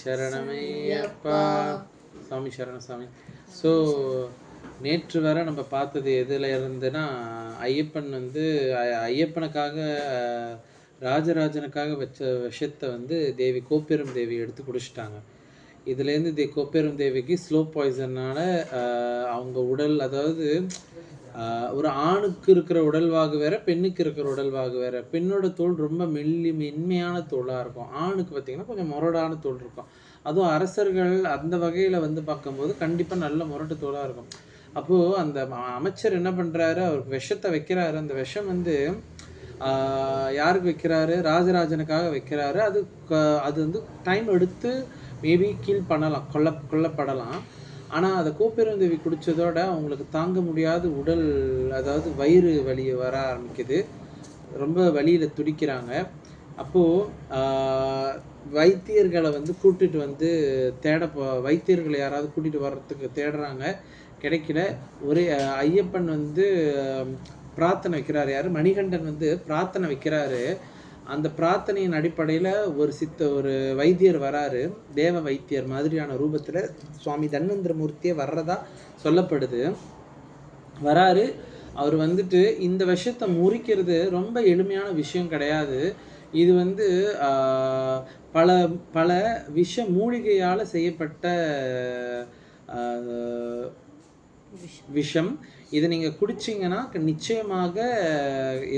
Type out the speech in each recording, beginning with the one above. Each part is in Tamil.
சரணமையப்பா. சாமி சரண சாமி. ஸோ நேற்று வரை நம்ம பார்த்தது எதில் இருந்துன்னா ஐயப்பன் வந்து ஐயப்பனுக்காக ராஜராஜனுக்காக வச்ச விஷத்தை வந்து தேவி கோப்பெரும் தேவி எடுத்து குடிச்சிட்டாங்க. இதுலேருந்து தே கோப்பெரும் தேவிக்கு ஸ்லோ பாய்சனால் அவங்க உடல் அதாவது ஒரு ஆணுக்கு இருக்கிற உடல்வாகு வேற பெண்ணுக்கு இருக்கிற உடல்வாகு வேற. பெண்ணோட தோல் ரொம்ப மெல்லி மென்மையான தோலாக இருக்கும். ஆணுக்கு பார்த்தீங்கன்னா கொஞ்சம் முரடான தோல் இருக்கும். அதுவும் அரசர்கள் அந்த வகையில் வந்து பார்க்கும்போது கண்டிப்பாக நல்ல முரட்டு தோலாக இருக்கும். அப்போது அந்த அமைச்சர் என்ன பண்ணுறாரு அவருக்கு விஷத்தை வைக்கிறாரு. அந்த விஷம் வந்து ஆஹ், யாருக்கு வைக்கிறாரு? ராஜராஜனுக்காக வைக்கிறாரு. அது அது வந்து டைம் எடுத்து மேபி கீழ் பண்ணலாம். கொல்ல கொல்லப்படலாம். ஆனால் அதை கோப்பெருந்தேவி குடித்ததோட அவங்களுக்கு தாங்க முடியாத உடல் அதாவது வயிறு வலி வர ஆரம்பிக்குது. ரொம்ப வலியில் துடிக்கிறாங்க. அப்போது வைத்தியர்களை வந்து கூட்டிட்டு வந்து தேட போ- வைத்தியர்களை யாராவது கூட்டிகிட்டு வர்றதுக்கு தேடுறாங்க. கிடைக்கல. ஒரே ஐயப்பன் வந்து பிரார்த்தனை வைக்கிறாரு. யார்? மணிகண்டன் வந்து பிரார்த்தனை வைக்கிறாரு. அந்த பிரார்த்தனையின் அடிப்படையில் ஒரு சித்த ஒரு வைத்தியர் வராரு. தேவ வைத்தியர் மாதிரியான ரூபத்தில் சுவாமி தன்னந்திரமூர்த்தியே வர்றதா சொல்லப்படுது. வராரு. அவர் வந்துட்டு இந்த விஷயத்தை முறிக்கிறது ரொம்ப எளிமையான விஷயம் கிடையாது. இது வந்து பல பல விஷ மூலிகையால் செய்யப்பட்ட விஷம். இதை நீங்கள் குடிச்சிங்கன்னா நிச்சயமாக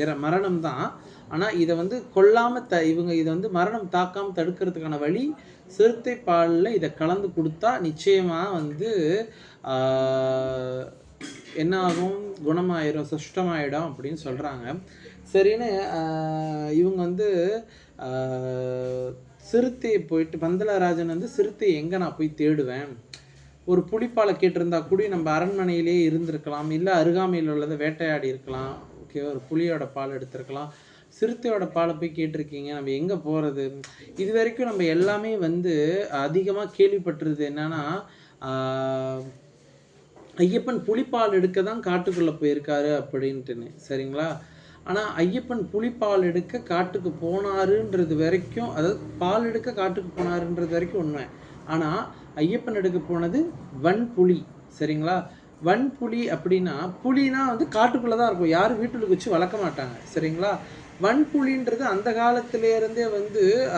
இற மரணம் தான் ஆனால் இதை வந்து கொல்லாமல் த இவங்க இதை வந்து மரணம் தாக்காமல் தடுக்கிறதுக்கான வழி சிறுத்தை பாலில் இதை கலந்து கொடுத்தா நிச்சயமாக வந்து என்ன ஆகும் குணமாயிரும் சுஷ்டமாயிடும் அப்படின்னு சொல்கிறாங்க சரின்னு இவங்க வந்து சிறுத்தையை போயிட்டு பந்தலராஜன் வந்து சிறுத்தையை எங்கே நான் போய் தேடுவேன்? ஒரு புலிப்பாலை கேட்டிருந்தா கூட நம்ம அரண்மனையிலேயே இருந்திருக்கலாம். இல்லை அருகாமையில் உள்ளதை வேட்டையாடி இருக்கலாம். ஓகே ஒரு புலியோட பால் எடுத்திருக்கலாம். சிறுத்தையோட பாலை போய் கேட்டிருக்கீங்க நம்ம எங்கே போகிறது இது வரைக்கும் நம்ம எல்லாமே வந்து அதிகமாக கேள்விப்பட்டிருது என்னன்னா ஐயப்பன் புலிப்பால் எடுக்க தான் காட்டுக்குள்ளே போயிருக்காரு அப்படின்ட்டுன்னு சரிங்களா? ஆனால் ஐயப்பன் புலிப்பால் எடுக்க காட்டுக்கு போனாருன்றது வரைக்கும் அதாவது பால் எடுக்க காட்டுக்கு போனாருன்றது வரைக்கும் உண்மை. ஆனால் ஐயப்பன் எடுக்க போனது வன்புலி சரிங்களா? வன்புலி அப்படின்னா புலினா வந்து காட்டுக்குள்ளே தான் இருக்கும். யாரும் வீட்டுக்கு வச்சு வளர்க்க மாட்டாங்க சரிங்களா? வன்புலின்றது அந்த காலத்திலேருந்தே வந்து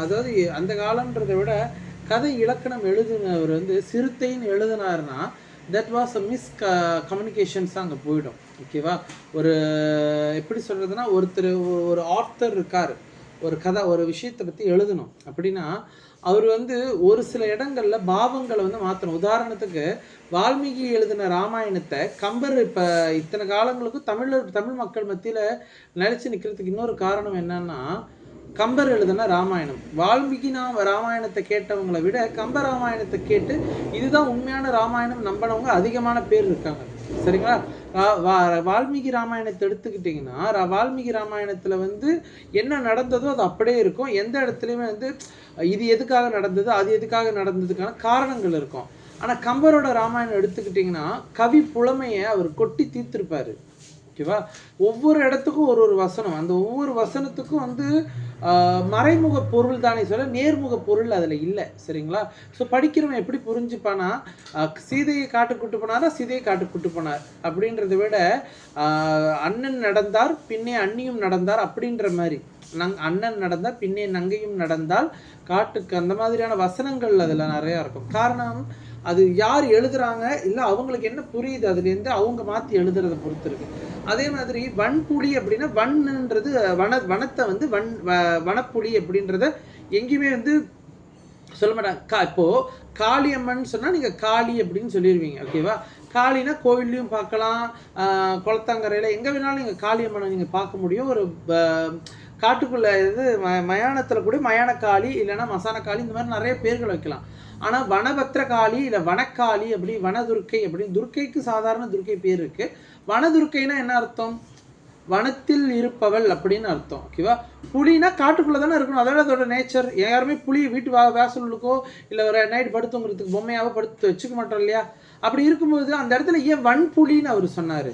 அதாவது அந்த காலன்றதை விட கதை இலக்கணம் எழுதினவர் வந்து சிறுத்தைன்னு எழுதினாருன்னா தட் வாஸ் அ மிஸ் க கம்யூனிகேஷன்ஸ் அங்கே போயிடும். ஓகேவா ஒரு எப்படி சொல்கிறதுனா ஒருத்தர் ஒரு- ஒரு ஆர்த்தர் இருக்கார். ஒரு கதை ஒரு விஷயத்தை பற்றி எழுதணும். அப்படின்னா அவர் வந்து ஒரு சில இடங்களில் பாவங்களை வந்து மாற்றணும் உதாரணத்துக்கு வால்மீகி எழுதின ராமாயணத்தை கம்பர் இப்போ இத்தனை காலங்களுக்கும் தமிழர் தமிழ் மக்கள் மத்தியில் நிலைச்சு நிற்கிறதுக்கு இன்னொரு காரணம் என்னன்னா கம்பர் எழுதின ராமாயணம். வால்மீகி நான் ராமாயணத்தை கேட்டவங்களை விட கம்ப ராமாயணத்தை கேட்டு இதுதான் உண்மையான ராமாயணம் நம்பினவங்க அதிகமான பேர் இருக்காங்க. சரிங்களா? வா- வால்மீகி ராமாயணத்தை எடுத்துக்கிட்டிங்கன்னா வால்மீகி ராமாயணத்தில் வந்து என்ன நடந்ததோ அது அப்படியே இருக்கும். எந்த இடத்துலையுமே வந்து இது எதுக்காக நடந்தது அது எதுக்காக நடந்ததுக்கான காரணங்கள் இருக்கும். ஆனால் கம்பரோட ராமாயணம் எடுத்துக்கிட்டிங்கன்னா கவி புலமையை அவர் கொட்டி தீர்த்திருப்பாரு. ஓகேவா? ஒவ்வொரு இடத்துக்கும் ஒரு ஒரு வசனம். அந்த ஒவ்வொரு வசனத்துக்கும் வந்து மறைமுக பொருள் தானே சொல்ல நேர்முக பொருள் அதில் இல்லை. சரிங்களா? ஸோ படிக்கிறவன் எப்படி புரிஞ்சுப்பானா சீதையை காட்டு கூட்டு போனாரா சீதையை காட்டு கூட்டு போனார். அப்படின்றத விட அண்ணன் நடந்தார் பின்னே அண்ணியும் நடந்தார் அப்படின்ற மாதிரி. நங் அண்ணன் நடந்தால் பின்னே நங்கையும் நடந்தால் காட்டுக்கு அந்த மாதிரியான வசனங்கள் அதில் நிறையா இருக்கும். காரணம் அது யார் எழுதுறாங்க? இல்லை அவங்களுக்கு என்ன புரியுது? அதுலேருந்து அவங்க மாற்றி எழுதுறத பொறுத்து இருக்கு. அதே மாதிரி வன்புலி அப்படின்னா வன்ன்றது வன வனத்தை வந்து வன் வ- வனப்புலி அப்படின்றத எங்கேயுமே வந்து சொல்ல மாட்டாங்க. கா இப்போது காளியம்மன் சொன்னால் நீங்கள் காளி அப்படின்னு சொல்லிடுவீங்க ஓகேவா காளினா கோவில்லையும் பார்க்கலாம். குளத்தங்கரையில் எங்கே வேணாலும் நீங்கள் காளியம்மனை நீங்கள் பார்க்க முடியும். ஒரு ப- இது ம மயானத்தில் கூட மயான காளி இல்லைன்னா மசான காளி இந்த மாதிரி நிறைய பேர்கள் வைக்கலாம். ஆனா வனபத்திரகாளி இல்லை இல்ல வனக்காளி அப்படி வனதுர்க்கை அப்படின்னு துர்க்கைக்கு சாதாரண துர்க்கை பேர் இருக்குது வனதுர்க்கைனா என்ன அர்த்தம்? வனத்தில் இருப்பவள் அப்படின்னு அர்த்தம் ஓகேவா புலினா காட்டுக்குள்ளே தானே இருக்கணும். அதோட அதோட நேச்சர் யாருமே புலி வீட்டு வா வேசலுக்கோ இல்லை ஒரு நைட் படுத்துங்கிறதுக்கு பொம்மையாவோ படுத்து வச்சுக்க மாட்டோம் இல்லையா? அப்படி இருக்கும்போது அந்த இடத்துல ஏன் வன் புலின்னு அவர் சொன்னார்?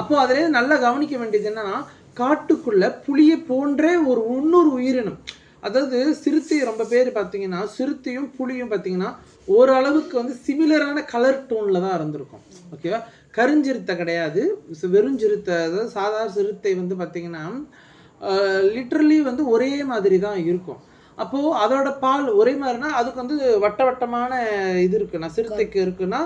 அப்போ அதிலே நல்லா கவனிக்க வேண்டியது என்னன்னா காட்டுக்குள்ள புலியை போன்றே ஒரு இன்னொரு உயிரினம். அதாவது சிறுத்தை ரொம்ப பேர் பார்த்தீங்கன்னா சிறுத்தையும் புளியும் பார்த்தீங்கன்னா ஓரளவுக்கு வந்து சிமிலரான கலர் டோனில் தான் இருந்திருக்கும். ஓகேவா கருஞ்சிறுத்தை கிடையாது. வெறுஞ்சிறுத்தை அதாவது சாதாரண சிறுத்தை வந்து பார்த்தீங்கன்னா லிட்ரலி வந்து ஒரே மாதிரி தான் இருக்கும். அப்போது அதோட பால் ஒரே மாதிரினா அதுக்கு வந்து வட்ட வட்டமான இது இருக்குன்னா சிறுத்தைக்கு இருக்குன்னா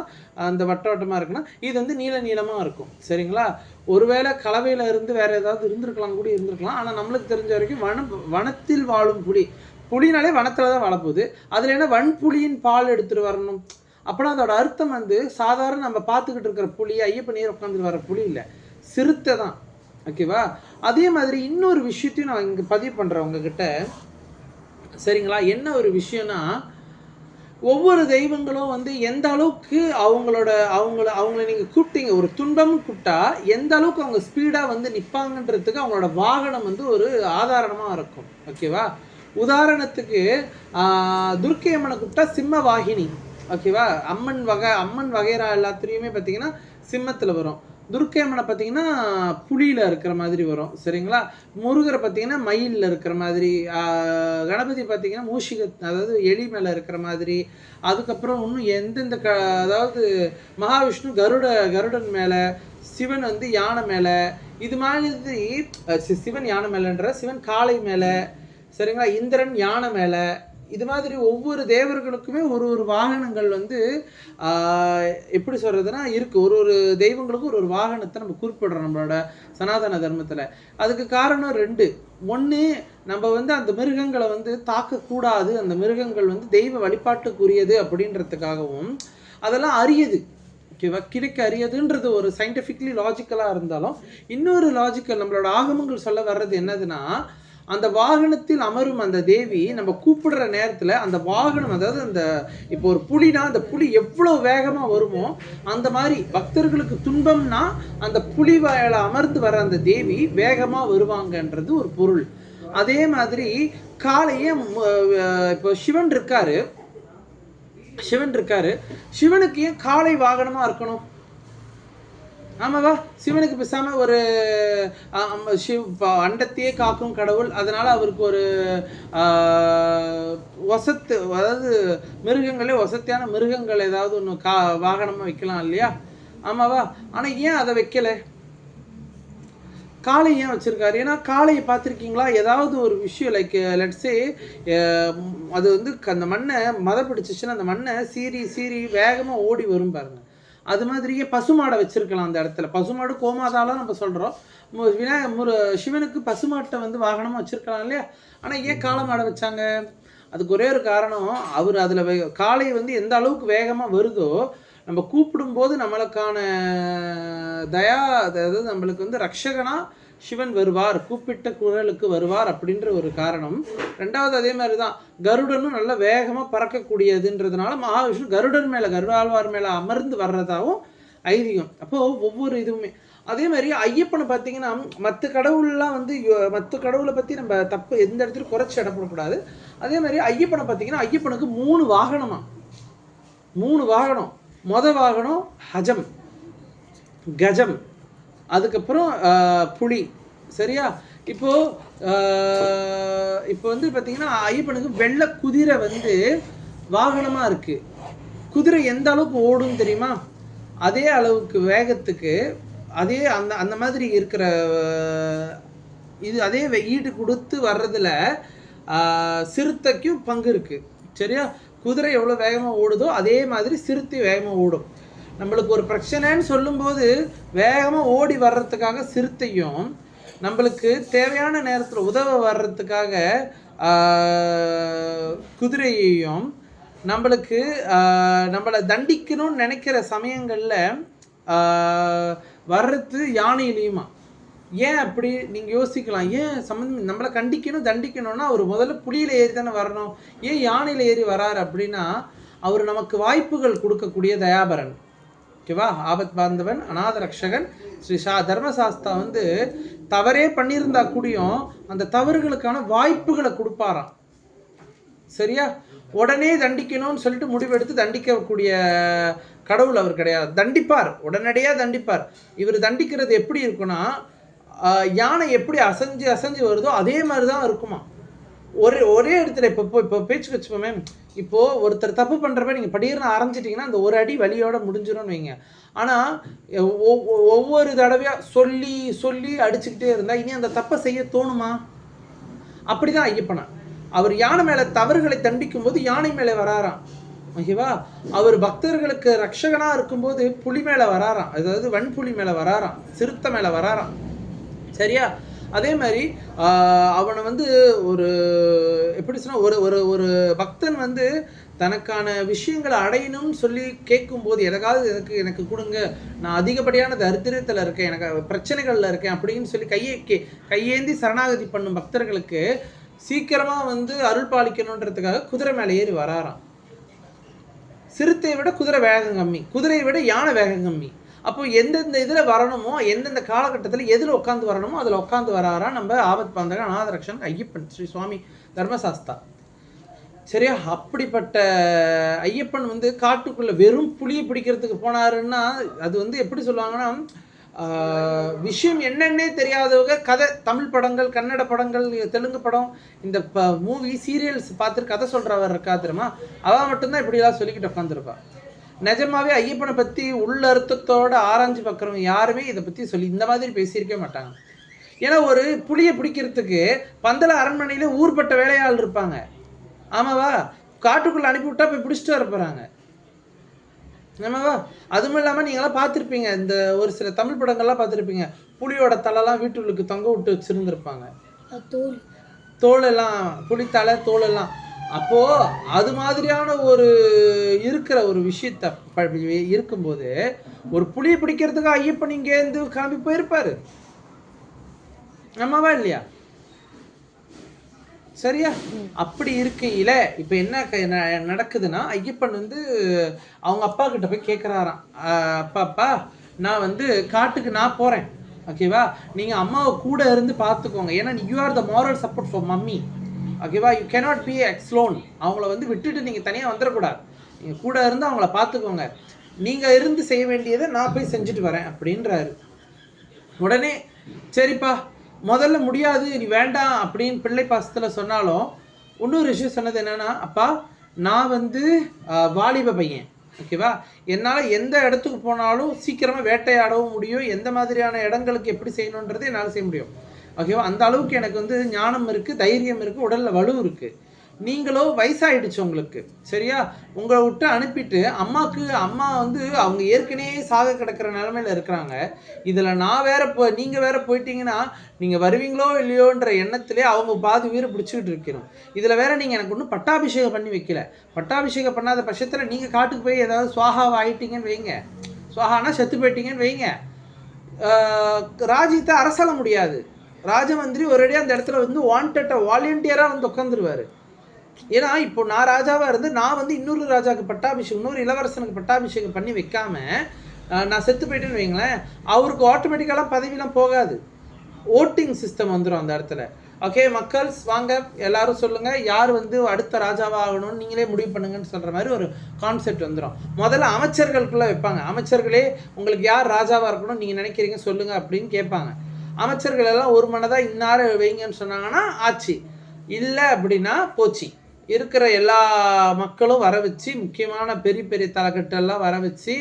அந்த வட்ட வட்டமாக இருக்குன்னா இது வந்து நீல நீளமாக இருக்கும். சரிங்களா? ஒருவேளை கலவையில் இருந்து வேற ஏதாவது இருந்திருக்கலாம் கூட இருந்திருக்கலாம். ஆனால் நம்மளுக்கு தெரிஞ்ச வரைக்கும் வன வனத்தில் வாழும் புலி. புலினாலே வனத்தில் தான் வாழப்போகுது. அதில் என்ன வன்புலியின் பால் எடுத்துகிட்டு வரணும்? அப்படின்னா அதோட அர்த்தம் வந்து சாதாரண நம்ம பார்த்துக்கிட்டு இருக்கிற புலி ஐயப்ப நீர் உட்காந்துட்டு வர புலி இல்லை. சிறுத்தை தான். ஓகேவா? அதே மாதிரி இன்னொரு விஷயத்தையும் நான் இங்கே பதிவு பண்ணுறேன் உங்ககிட்ட. சரிங்களா? என்ன ஒரு விஷயம்னா ஒவ்வொரு தெய்வங்களும் வந்து எந்த அளவுக்கு அவங்களோட அவங்கள அவங்கள நீங்கள் கூப்பிட்டீங்க ஒரு துன்பம் கூப்பிட்டா எந்த அளவுக்கு அவங்க ஸ்பீடாக வந்து நிற்பாங்கன்றதுக்கு அவங்களோட வாகனம் வந்து ஒரு ஆதாரணமாக இருக்கும். ஓகேவா உதாரணத்துக்கு துர்க்கை அம்மனை கூப்பிட்டா சிம்ம வாகினி. ஓகேவா அம்மன் வகை அம்மன் வகைரா எல்லாத்துலேயுமே பார்த்தீங்கன்னா சிம்மத்தில் வரும். துர்க்கேமனை பார்த்தீங்கன்னா புலியில் இருக்கிற மாதிரி வரும் சரிங்களா? முருகரை பார்த்தீங்கன்னா மயிலில் இருக்கிற மாதிரி கணபதி பார்த்தீங்கன்னா மூஷிக அதாவது எலி மேலே இருக்கிற மாதிரி அதுக்கப்புறம் இன்னும் எந்தெந்த க அதாவது மகாவிஷ்ணு கருட கருடன் மேலே சிவன் வந்து யானை மேலே இது மாதிரி சி- சிவன் யானை மேலேன்ற சிவன் காளை மேலே சரிங்களா? இந்திரன் யானை மேலே இது மாதிரி ஒவ்வொரு தேவர்களுக்குமே ஒரு ஒரு வாகனங்கள் வந்து எப்படி சொல்கிறதுனா இருக்குது ஒரு ஒரு தெய்வங்களுக்கும் ஒரு ஒரு வாகனத்தை நம்ம குறிப்பிடுறோம் நம்மளோட சனாதன தர்மத்தில். அதுக்கு காரணம் ரெண்டு. ஒன்று நம்ம வந்து அந்த மிருகங்களை வந்து தாக்கக்கூடாது. அந்த மிருகங்கள் வந்து தெய்வ வழிபாட்டுக்குரியது அப்படின்றதுக்காகவும் அதெல்லாம் அரியது. ஓகேவா? கிடைக்க அரியதுன்றது ஒரு சயின்டிஃபிக்லி லாஜிக்கலாக இருந்தாலும் இன்னொரு லாஜிக்கல் நம்மளோட ஆகமங்கள் சொல்ல வர்றது என்னதுன்னா அந்த வாகனத்தில் அமரும் அந்த தேவி நம்ம கூப்பிடுற நேரத்தில் அந்த வாகனம் அதாவது அந்த இப்போ ஒரு புலினா அந்த புலி எவ்வளோ வேகமாக வருமோ அந்த மாதிரி பக்தர்களுக்கு துன்பம்னா அந்த புலி வயல அமர்ந்து வர அந்த தேவி வேகமாக வருவாங்கன்றது ஒரு பொருள். அதே மாதிரி காலையே இப்போ சிவன் இருக்காரு. சிவன் இருக்காரு. சிவனுக்கு ஏன் காலை வாகனமாக இருக்கணும்? ஆமாவா? சிவனுக்கு பேசாம ஒரு சிவ் அண்டத்தையே காக்கும் கடவுள். அதனால அவருக்கு ஒரு வசத்து அதாவது மிருகங்களே வசத்தியான மிருகங்கள் ஏதாவது ஒன்று கா வாகனமாக வைக்கலாம் இல்லையா? ஆமாவா? ஆனால் ஏன் அதை வைக்கலை? காளை ஏன் வச்சிருக்காரு? ஏன்னா காளையை பார்த்துருக்கீங்களா? ஏதாவது ஒரு விஷயம் லைக் லெட்ஸே அது வந்து க- அந்த மண்ணை மத பிடிச்சிச்சுன்னா அந்த மண்ணை சீறி சீறி வேகமாக ஓடி வரும் பாருங்கள் அது மாதிரியே பசுமாடை வச்சிருக்கலாம் அந்த இடத்துல. பசுமாடு கோமாதாலாம் நம்ம சொல்கிறோம் விநாய முரு சிவனுக்கு பசுமாட்டை வந்து வாகனமாக வச்சுருக்கலாம் இல்லையா? ஆனால் ஏன் காளை மாடை வச்சாங்க? அதுக்கு ஒரே ஒரு காரணம் அவர் அதில் காளை வந்து எந்த அளவுக்கு வேகமாக வருதோ நம்ம கூப்பிடும்போது நம்மளுக்கான தயா அதாவது நம்மளுக்கு வந்து ரக்ஷகனா சிவன் வருவார் கூப்பிட்ட குரலுக்கு வருவார் அப்படின்ற ஒரு காரணம். ரெண்டாவது அதே மாதிரி தான் கருடனும் நல்ல வேகமாக பறக்கக்கூடியதுன்றதுனால மகாவிஷ்ணு கருடன் மேலே கருடாழ்வார் மேலே அமர்ந்து வர்றதாகவும் ஐதீகம். அப்போது ஒவ்வொரு இதுவுமே. அதே மாதிரி ஐயப்பனை பார்த்தீங்கன்னா மற்ற கடவுள்லாம் வந்து மற்ற கடவுளை பற்றி நம்ம தப்பு எந்த இடத்துலையும் குறைச்சி இடப்படக்கூடாது அதே மாதிரி ஐயப்பனை பார்த்தீங்கன்னா ஐயப்பனுக்கு மூணு வாகனமா? மூணு வாகனம். மொத வாகனம் ஹஜம். கஜம். அதுக்கப்புறம் புளி சரியா? இப்போ இப்போ வந்து பார்த்தீங்கன்னா ஐயப்பனுக்கு வெள்ளை குதிரை வந்து வாகனமாக இருக்கு. குதிரை எந்த அளவுக்கு ஓடும் தெரியுமா? அதே அளவுக்கு வேகத்துக்கு அதே அந்த அந்த மாதிரி இருக்கிற இது அதே வெயிட்டு ஈடு கொடுத்து வர்றதுல சிறுத்தைக்கும் பங்கு இருக்கு. சரியா? குதிரை எவ்வளோ வேகமாக ஓடுதோ அதே மாதிரி சிறுத்தை வேகமாக ஓடும். நம்மளுக்கு ஒரு பிரச்சனைன்னு சொல்லும்போது வேகமாக ஓடி வர்றதுக்காக சிறுத்தையும் நம்மளுக்கு தேவையான நேரத்தில் உதவ வர்றதுக்காக குதிரையையும் நம்மளுக்கு நம்மளை தண்டிக்கணும்னு நினைக்கிற சமயங்களில் வர்றது யானையிலையுமா? ஏன் அப்படி? நீங்கள் யோசிக்கலாம். ஏன் சம்மந்தம் நம்மளை கண்டிக்கணும் தண்டிக்கணும்னா அவர் முதல்ல புளியில் ஏறி தானே வரணும். ஏன் யானையில் ஏறி வராரு அப்படின்னா அவர் நமக்கு வாய்ப்புகள் கொடுக்கக்கூடிய தயாபரன். ஓகேவா? ஆபத் பாந்தவன் அநாத ரக்ஷகன். ஸ்ரீ சா தர்மசாஸ்தா வந்து தவறே பண்ணியிருந்தா கூடயும் அந்த தவறுகளுக்கான வாய்ப்புகளை கொடுப்பாராம். சரியா? உடனே தண்டிக்கணும்னு சொல்லிட்டு முடிவெடுத்து தண்டிக்கக்கூடிய கடவுள் அவர் கிடையாது. தண்டிப்பார். உடனடியாக தண்டிப்பார். இவர் தண்டிக்கிறது எப்படி இருக்குன்னா யானை எப்படி அசைஞ்சு அசைஞ்சு வருதோ அதே மாதிரி தான் இருக்குமா ஒரே ஒரே இடத்துல இப்போ இப்போ இப்போ பேச்சுக்கு வச்சுப்போமே இப்போது ஒருத்தர் தப்பு பண்ணுறப்ப நீங்கள் படிக்கிறன்னு ஆரம்பிச்சிட்டிங்கன்னா அந்த ஒரு அடி வழியோட முடிஞ்சிடும்னு வைங்க. ஆனால் ஒவ்வொரு தடவையாக சொல்லி சொல்லி அடிச்சுக்கிட்டே இருந்தால் இனி அந்த தப்பை செய்ய தோணுமா? அப்படி தான் ஐயப்பனா. அவர் யானை மேலே தவறுகளை தண்டிக்கும் போது யானை மேலே வராராம். ஓகேவா? அவர் பக்தர்களுக்கு ரக்ஷகனாக இருக்கும்போது புலி மேலே வராராம். அதாவது வன்புலி மேலே வராராம். சிறுத்தை மேலே வராராம். சரியா? அதே மாதிரி அவனை வந்து ஒரு எப்படி சொன்னால் ஒரு ஒரு ஒரு பக்தன் வந்து தனக்கான விஷயங்களை அடையணும்னு சொல்லி கேட்கும்போது எதாவது எனக்கு எனக்கு கொடுங்க நான் அதிகப்படியான தரித்திரத்தில் இருக்கேன் எனக்கு பிரச்சனைகளில் இருக்கேன் அப்படின்னு சொல்லி கையை கே கையேந்தி சரணாகதி பண்ணும் பக்தர்களுக்கு சீக்கிரமாக வந்து அருள் பாலிக்கணுன்றதுக்காக குதிரை மேலே ஏறி வராராம். சிறுத்தையை விட குதிரை வேகம் கம்மி. குதிரையை விட யானை வேகம் கம்மி. அப்போ எந்தெந்த இதில் வரணுமோ எந்தெந்த காலகட்டத்தில் எதில் உட்காந்து வரணுமோ அதில் உட்காந்து வராரா நம்ம ஆபத் பாந்தக அநாதரக்ஷன் ஐயப்பன் ஸ்ரீ சுவாமி தர்மசாஸ்தா. சரியா? அப்படிப்பட்ட ஐயப்பன் வந்து காட்டுக்குள்ளே வெறும் புலியை பிடிக்கிறதுக்கு போனாருன்னா அது வந்து எப்படி சொல்லுவாங்கன்னா விஷயம் என்னன்னே தெரியாதவங்க கதை தமிழ் படங்கள் கன்னட படங்கள் தெலுங்கு படம் இந்த மூவி சீரியல்ஸ் பார்த்துட்டு கதை சொல்கிறவர் இருக்கா தெரியுமா? அவ மட்டும்தான் இப்படிலாம் சொல்லிக்கிட்டு உட்காந்துருப்பா நிஜமாவே ஐயப்பனை பத்தி உள்ள அர்த்தத்தோட ஆராய்ஞ்சு பார்க்குறவங்க யாருமே இதை பத்தி சொல்லி இந்த மாதிரி பேசியிருக்கவே மாட்டாங்க. ஏன்னா ஒரு புளியை பிடிக்கிறதுக்கு பந்தல அரண்மனையில ஊர்பட்ட வேலையாள் இருப்பாங்க. ஆமாவா? காட்டுக்குள்ள அனுப்பிவிட்டா போய் பிடிச்சிட்டு வர போறாங்க. ஆமாவா? அதுவும் இல்லாமல் நீங்களாம் பார்த்துருப்பீங்க இந்த ஒரு சில தமிழ் படங்கள்லாம் பார்த்துருப்பீங்க. புலியோட தலைலாம் வீட்டுகளுக்கு தொங்க விட்டு வச்சுருந்துருப்பாங்க. தோல். தோலெல்லாம் புலித்தலை தோலெல்லாம். அப்போ அது மாதிரியான ஒரு இருக்கிற ஒரு விஷயத்த இருக்கும்போது ஒரு புளி பிடிக்கிறதுக்கு ஐயப்பன் இங்கேருந்து கிளம்பி போயிருப்பாரு. ஆமாவா இல்லையா? சரியா? அப்படி இருக்கையில இப்ப என்ன க- ந- நடக்குதுன்னா ஐயப்பன் வந்து அவங்க அப்பா கிட்ட போய் கேட்குறாராம் அப்பா அப்பா நான் வந்து காட்டுக்கு நான் போறேன். ஓகேவா? நீங்க அம்மாவை கூட இருந்து பார்த்துக்கோங்க ஏன்னா you are the moral support for mummy ஓகேவா யூ cannot பி எக்ஸ்லோன் அவங்கள வந்து விட்டுட்டு நீங்கள் தனியாக வந்துடக்கூடாது நீங்கள் கூட இருந்து அவங்கள பார்த்துக்கோங்க நீங்கள் இருந்து செய்ய வேண்டியதை நான் போய் செஞ்சுட்டு வரேன் அப்படின்றாரு. உடனே சரிப்பா முதல்ல முடியாது நீ வேண்டாம் அப்படின்னு பிள்ளை பாசத்தில் சொன்னாலும் இன்னொரு விஷயம் சொன்னது என்னென்னா அப்பா நான் வந்து வாலிப பையன் ஓகேவா என்னால் எந்த இடத்துக்கு போனாலும் சீக்கிரமாக வேட்டையாடவும் முடியும். எந்த மாதிரியான இடங்களுக்கு எப்படி செய்யணுன்றதை என்னால் செய்ய முடியும். ஓகேவா? அந்த அளவுக்கு எனக்கு வந்து ஞானம் இருக்குது தைரியம் இருக்குது உடலில் வலு இருக்குது நீங்களோ வயசாகிடுச்சு உங்களுக்கு சரியா? உங்களை விட்டு அனுப்பிட்டு அம்மாவுக்கு அம்மா வந்து அவங்க ஏற்கனவே சாக கிடக்கிற நிலமையில் இருக்கிறாங்க. இதில் நான் வேற போ நீங்கள் வேற போயிட்டீங்கன்னா நீங்கள் வருவீங்களோ இல்லையோன்ற எண்ணத்திலே அவங்க பாதி உயிரை பிடிச்சிக்கிட்டு இருக்கிறோம். இதில் வேற நீங்கள் எனக்கு ஒன்றும் பட்டாபிஷேகம் பண்ணி வைக்கல. பட்டாபிஷேகம் பண்ணாத பட்சத்தில் நீங்கள் காட்டுக்கு போய் ஏதாவது சுவாகாவை ஆகிட்டீங்கன்னு வைங்க. சுவாகானா செத்து போயிட்டீங்கன்னு வைங்க. ராஜ்யத்தை அரசாள முடியாது. ராஜமந்திரி ஒரேடியாக அந்த இடத்துல வந்து வாண்டட்டை வாலண்டியராக வந்து உட்காந்துருவாரு ஏன்னா இப்போ நான் ராஜாவாக இருந்து நான் வந்து இன்னொரு ராஜாவுக்கு பட்டாபிஷேகம் இன்னொரு இளவரசனுக்கு பட்டாபிஷேகம் பண்ணி வைக்காம நான் செத்து போயிட்டேன்னு வைங்களேன் அவருக்கு ஆட்டோமேட்டிக்கலாக பதவிலாம் போகாது. ஓட்டிங் சிஸ்டம் வந்துடும் அந்த இடத்துல. ஓகே மக்கள்ஸ் வாங்க எல்லாரும் சொல்லுங்க யார் வந்து அடுத்த ராஜாவாக ஆகணும்னு நீங்களே முடிவு பண்ணுங்கன்னு சொல்கிற மாதிரி ஒரு கான்செப்ட் வந்துடும் முதல்ல அமைச்சர்களுக்குள்ளே வைப்பாங்க. அமைச்சர்களே உங்களுக்கு யார் ராஜாவாக இருக்கணும்னு நீங்கள் நினைக்கிறீங்க சொல்லுங்க அப்படின்னு கேட்பாங்க. அமைச்சர்கள் எல்லாம் ஒரு மனதாக இன்னார வைங்கன்னு சொன்னாங்கன்னா ஆச்சு இல்லை அப்படின்னா போச்சு. இருக்கிற எல்லா மக்களும் வர வச்சு முக்கியமான பெரிய பெரிய தலைக்கட்டெல்லாம் வர வச்சு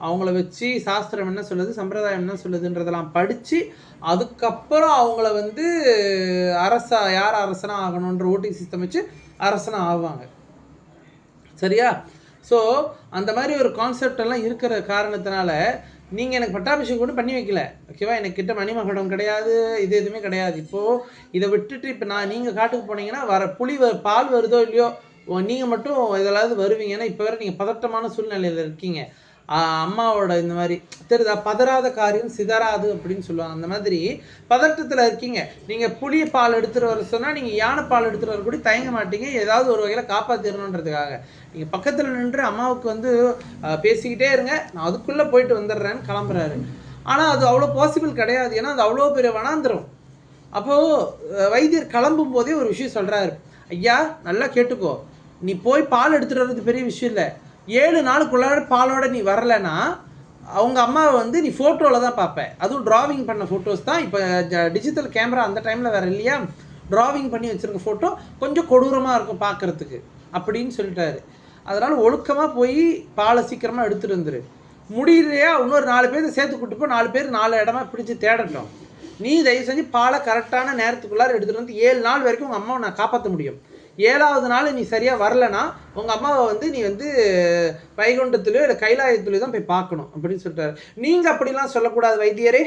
அவங்கள வச்சு சாஸ்திரம் என்ன சொல்லுது சம்பிரதாயம் என்ன சொல்லுதுன்றதெல்லாம் படித்து அதுக்கப்புறம் அவங்கள வந்து அரசா யார் அரசனாக ஆகணுன்ற ஓட்டிங் சிஸ்டம் வச்சு அரசனாக ஆவாங்க. சரியா? ஸோ அந்த மாதிரி ஒரு கான்செப்ட் எல்லாம் இருக்கிற காரணத்தினால நீங்கள் எனக்கு பட்டாபிஷேகம் கூட பண்ணி வைக்கல. ஓகேவா எனக்கு கிட்ட மணிமகடம் கிடையாது இது எதுவுமே கிடையாது. இப்போது இதை விட்டுட்டு இப்போ நான் நீங்கள் காட்டுக்கு போனீங்கன்னா வர புளி வ பால் வருதோ இல்லையோ நீங்கள் மட்டும் இதெல்லாவது வருவீங்க ஏன்னா இப்போ வேறு நீங்கள் பதட்டமான சூழ்நிலையில் இருக்கீங்க. அம்மாவோட இந்த மாதிரி தெரியுதா? பதறாத காரியம் சிதறாது அப்படின்னு சொல்லுவாங்க. அந்த மாதிரி பதட்டத்தில் இருக்கீங்க. நீங்கள் புளிய பால் எடுத்துகிட்டு வர சொன்னால் நீங்கள் யானை பால் எடுத்துகிட்டு வர கூட தயங்க மாட்டீங்க. ஏதாவது ஒரு வகையில் காப்பாற்றிடணுன்றதுக்காக நீங்கள் பக்கத்தில் நின்று அம்மாவுக்கு வந்து பேசிக்கிட்டே இருங்க. நான் அதுக்குள்ளே போயிட்டு வந்துடுறேன்னு கிளம்புறாரு. ஆனால் அது அவ்வளோ பாசிபிள் கிடையாது. ஏன்னா அது அவ்வளோ பெரிய வனாந்திரம். அப்போது வைத்தியர் கிளம்பும் போதே ஒரு விஷயம் சொல்கிறாரு ஐயா நல்லா கேட்டுக்கோ. நீ போய் பால் எடுத்துகிட்டு வர்றது பெரிய விஷயம் இல்லை. ஏழு நாளுக்குள்ளார பாலோட நீ வரலைன்னா அவங்க அம்மாவை வந்து நீ ஃபோட்டோவில் தான் பார்ப்பேன் அதுவும் டிராவிங் பண்ண ஃபோட்டோஸ் தான். இப்போ டிஜிட்டல் கேமரா அந்த டைமில் வேறு இல்லையா? டிராவிங் பண்ணி வச்சுருக்க ஃபோட்டோ கொஞ்சம் கொடூரமாக இருக்கும் பார்க்கறதுக்கு அப்படின்னு சொல்லிட்டாரு. அதனால் ஒழுக்கமாக போய் பாலை சீக்கிரமாக எடுத்துகிட்டு வந்துரு. முடியலையா? இன்னொரு நாலு பேர் சேர்த்து கூட்டு போய் நாலு பேர் நாலு இடமா பிடிச்சி தேடட்டும். நீ தயவு செஞ்சு பாலை கரெக்டான நேரத்துக்குள்ளார எடுத்துகிட்டு வந்து ஏழு நாள் வரைக்கும் உங்கள் அம்மாவை நான் காப்பாற்ற முடியும். ஏழாவது நாள் நீ சரியாக வரலனா உங்கள் அம்மாவை வந்து நீ வந்து வைகுண்டத்துலையோ இல்லை கைலாயத்துலையோ தான் போய் பார்க்கணும் அப்படின்னு சொல்லிட்டாரு. நீங்கள் அப்படிலாம் சொல்லக்கூடாது வைத்தியரே.